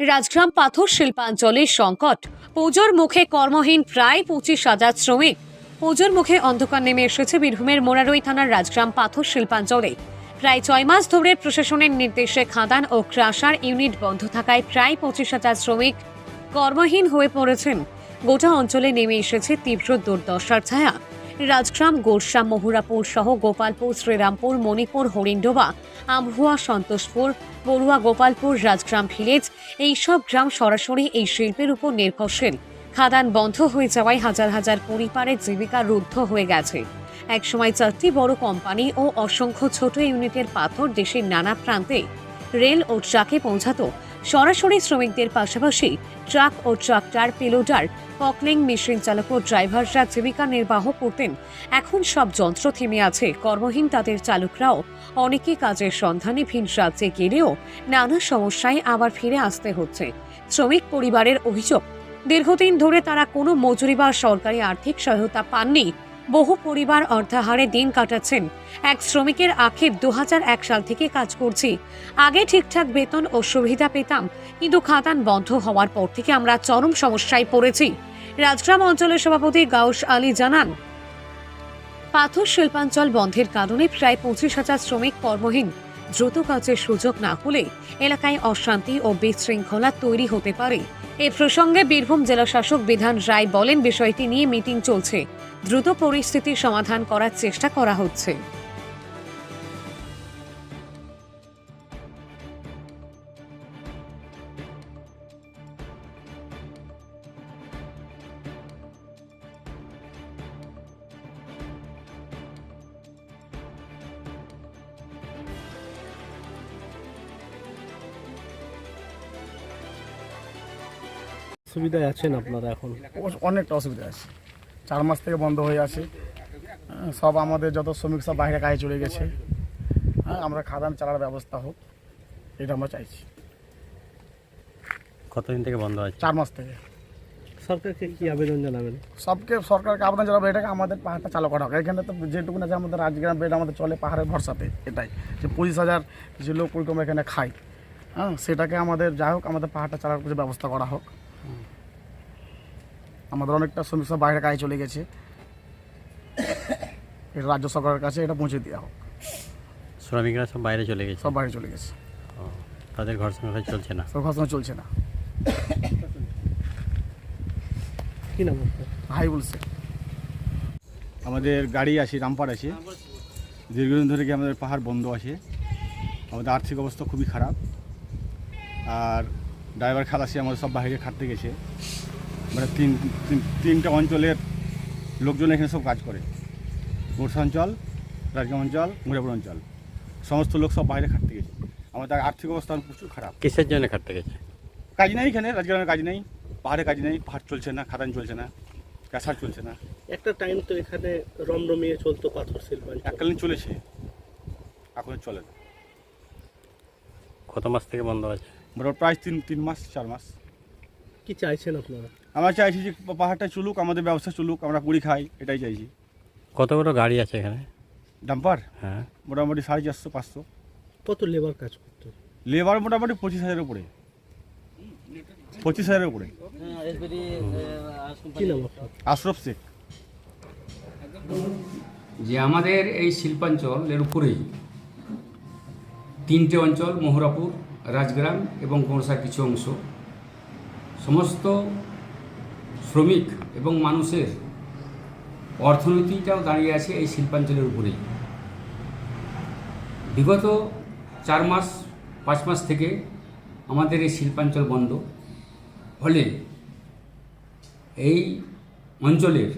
রাজগ্রাম পাথর শিল্পাঞ্চলের সংকট। পুজোর মুখে কর্মহীন প্রায় পঁচিশ হাজার শ্রমিক। পুজোর মুখে অন্ধকার নেমে এসেছে বীরভূমের মোরারই থানার রাজগ্রাম পাথর শিল্পাঞ্চলে। প্রায় ছয় মাস ধরে প্রশাসনের নির্দেশে খাদান ও ক্রাশার ইউনিট বন্ধ থাকায় প্রায় পঁচিশ হাজার শ্রমিক কর্মহীন হয়ে পড়েছেন। গোটা অঞ্চলে নেমে এসেছে তীব্র দুর্দশার ছায়া। রাজগ্রাম গোরসা মহুরাপুর সহ গোপালপুর, শ্রীরামপুর, মণিপুর, হরিণ্ডোবা, আমহুয়া, সন্তোষপুর বড়ুয়া গোপালপুর, রাজগ্রাম ভিলেজ, এইসব গ্রাম সরাসরি এই শিল্পের উপর নির্ভরশীল। খাদান বন্ধ হয়ে যাওয়ায় হাজার হাজার পরিবারের জীবিকা রুদ্ধ হয়ে গেছে। একসময় চারটি বড় কোম্পানি ও অসংখ্য ছোট ইউনিটের পাথর দেশের নানা প্রান্তে রেল ও ট্রাকে পৌঁছাতো। সরাসরি শ্রমিকদের পাশাপাশি ট্রাক ও ট্রাক্টর, পেলোডার পকলিং মেশিন চালক ও ড্রাইভাররা জীবিকা নির্বাহ করতেন। এখন সব যন্ত্র থেমে আছে। কর্মহীন তাদের চালকরাও অনেকে কাজের সন্ধানে ভিন রাজ্যে গেলেও নানা সমস্যায় আবার ফিরে আসতে হচ্ছে। শ্রমিক পরিবারের অভিযোগ, দীর্ঘদিন ধরে তারা কোনো মজুরি বা সরকারি আর্থিক সহায়তা পাননি। বহু পরিবার অর্ধাহারে দিন কাটাচ্ছেন। এক শ্রমিকের আক্ষেপ দু সাল থেকে কাজ করছি। আগে ঠিকঠাক বেতন ও সুবিধা পেতাম, কিন্তু খাতান বন্ধ হওয়ার পর থেকে আমরা চরম সমস্যায় পড়েছি। রাজগ্রাম অঞ্চলের সভাপতি গাউস আলী জানান, পাথর শিল্পাঞ্চল বন্ধের কারণে প্রায় পঁচিশ হাজার শ্রমিক কর্মহীন। দ্রুত কাজের সুযোগ না হলে এলাকায় অশান্তি ও বিশৃঙ্খলা তৈরি হতে পারে। এ প্রসঙ্গে বীরভূম জেলা শাসক বিধান রায় বলেন, বিষয়টি নিয়ে মিটিং চলছে। দ্রুত পরিস্থিতি সমাধান করার চেষ্টা করা হচ্ছে। সুবিধায় আছেন আপনারা এখন? অনেকটা অসুবিধা আছে। চার মাস থেকে বন্ধ হয়ে আছে। হ্যাঁ, সব আমাদের যত শ্রমিক সব বাইরে কাজে চলে গেছে। হ্যাঁ আমরা খাদান চালার ব্যবস্থা হোক এটা আমরা চাইছি। কতদিন থেকে বন্ধ আছে? চার মাস থেকে। সরকারকে কি আবেদন জানাবেন? সবকে সরকারকে আবেদন জানাব এটাকে আমাদের পাহাড়টা চালু করা হোক। এখানে তো যেটুকু আছে আমাদের রাজগ্রাম বেড আমাদের চলে পাহাড়ের ভরসাতে এটাই। যে পঁচিশ হাজার যে লোক ওইরকম এখানে খায়। হ্যাঁ সেটাকে আমাদের যাই হোক আমাদের পাহাড়টা চালার কিছু ব্যবস্থা করা হোক। আমাদের অনেকটা শ্রমিক সব বাইরে কাজে চলে গেছে। এটা রাজ্য সরকারের কাছে এটা পৌঁছে দেওয়া হোক। শ্রমিকরা সব বাইরে চলে গেছে? সব বাইরে চলে গেছে। ও, তাদের ঘর সংসার চলছে না? সব ঘটনা চলছে না। কি নাম ভাই বলছে আমাদের গাড়ি আছে রামপার আছে। দীর্ঘদিন ধরে কি আমাদের পাহাড় বন্ধ আছে। আমাদের আর্থিক অবস্থা খুবই খারাপ। আর ড্রাইভার খালাসি আমাদের সব বাইরে খাটতে গেছে। মানে তিন তিন- তিনটা অঞ্চলের লোকজন এখানে সব কাজ করে। গোরসা অঞ্চল রাজগ্রাম অঞ্চল মুরাপুর অঞ্চল। সমস্ত লোক সব বাইরে খাটতে গেছে। আমাদের আর্থিক অবস্থা প্রচুর খারাপ। কিসের জন্য খাটতে গেছে? কাজ নেই এখানে রাজগ্রামের কাজ নেই পাহাড়ে কাজ নেই পাহাড় চলছে না খাদান চলছে না ক্যাসার চলছে না। একটা টাইম তো এখানে রমরমিয়ে চলতো পাথর শিল্পাঞ্চল এককালীন চলেছে এখন চলে না। কত মাস থেকে বন্ধ আছে? মোটামুটি প্রায় তিন তিন মাস চার মাস। কি চাইছেন আপনারা? আমরা চাইছি যে পাহাড়টা চলুক আমাদের ব্যবসা চলুক আমরা কুড়ি খাই এটাই চাইছি। কতগুলো গাড়ি আছে এখানে? ডাম্পার হ্যাঁ। মোটামুটি সাড়ে চারশো পাঁচশো। কত লেবার কাজ করতো লেবার মোটামুটি পঁচিশ হাজারের উপরে। পঁচিশ হাজারের উপরে। আশরফ শেখ। যে আমাদের এই শিল্পাঞ্চলের উপরেই তিনটে অঞ্চল মহুরাপুর রাজগ্রাম এবং গোড়সার কিছু অংশ। সমস্ত শ্রমিক এবং মানুষের অর্থনীতিটাও দাঁড়িয়ে আছে এই শিল্পাঞ্চলের উপরেই। বিগত চার মাস, পাঁচ মাস থেকে আমাদের এই শিল্পাঞ্চল বন্ধ। ফলে এই অঞ্চলের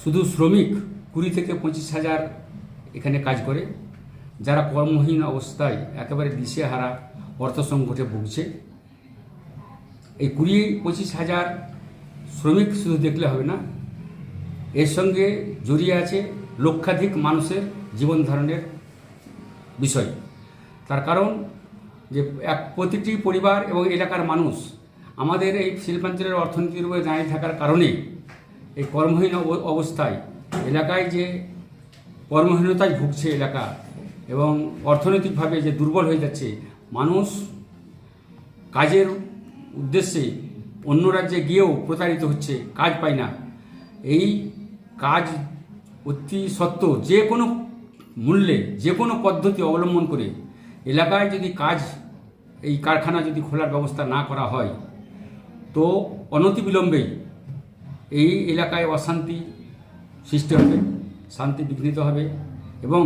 শুধু শ্রমিক কুড়ি থেকে পঁচিশ হাজার এখানে কাজ করে, যারা কর্মহীন অবস্থায় একেবারে দিশেহারা অর্থ সংকটে ভুগছে। এই কুড়ি পঁচিশ হাজার শ্রমিক শুধু দেখলে হবে না, এর সঙ্গে জড়িয়ে আছে লক্ষাধিক মানুষের জীবন ধারণের বিষয়। তার কারণ যে এক প্রতিটি পরিবার এবং এলাকার মানুষ আমাদের এই শিল্পাঞ্চলের অর্থনীতির উপরে দাঁড়িয়ে থাকার কারণে এই কর্মহীন অব- অবস্থায় এলাকায় যে কর্মহীনতায় ভুগছে এলাকা এবং অর্থনৈতিকভাবে যে দুর্বল হয়ে যাচ্ছে, মানুষ কাজের উদ্দেশ্যে অন্য রাজ্যে গিয়েও প্রতারিত হচ্ছে, কাজ পায় না। এই কাজ অতি সত্ত্বেও যে কোনো মূল্যে, যে কোনো পদ্ধতি অবলম্বন করে এলাকায় যদি কাজ, এই কারখানা যদি খোলার ব্যবস্থা না করা হয়, তো অনতিবিলম্বেই এই এলাকায় অশান্তি সৃষ্টি হবে, শান্তি বিঘ্নিত হবে এবং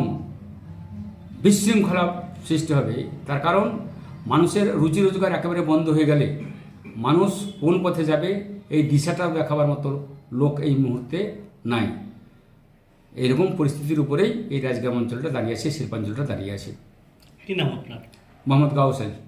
বিশৃঙ্খলা সৃষ্টি হবে। তার কারণ মানুষের রুজি রোজগার একেবারে বন্ধ হয়ে গেলে মানুষ কোন পথে যাবে এই দিশাটা দেখাবার মতো লোক এই মুহূর্তে নাই। এইরকম পরিস্থিতির উপরেই এই রাজগ্রাম অঞ্চলটা দাঁড়িয়ে আছে শিল্পাঞ্চলটা দাঁড়িয়ে আছে। কি নাম আপনার? মোহাম্মদ গাউস আলী